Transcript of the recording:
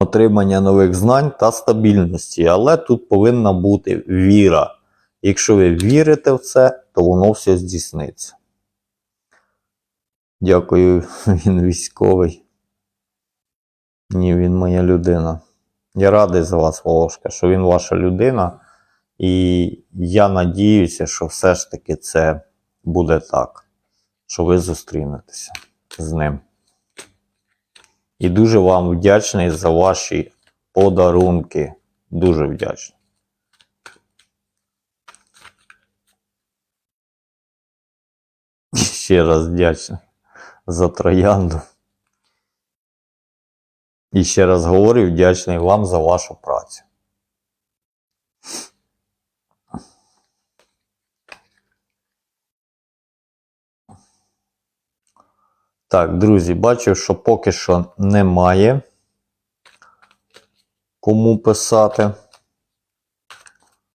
отримання нових знань та стабільності. Але тут повинна бути віра. Якщо ви вірите в це, то воно все здійсниться. Дякую, він військовий. Ні, він моя людина. Я радий за вас, Волошка, що він ваша людина. І я надіюся, що все ж таки це буде так, що ви зустрінетеся з ним. І дуже вам вдячний за ваші подарунки. Дуже вдячний. Ще раз вдячний за троянду. І ще раз говорю, вдячний вам за вашу працю. Так, друзі, бачу, що поки що немає кому писати.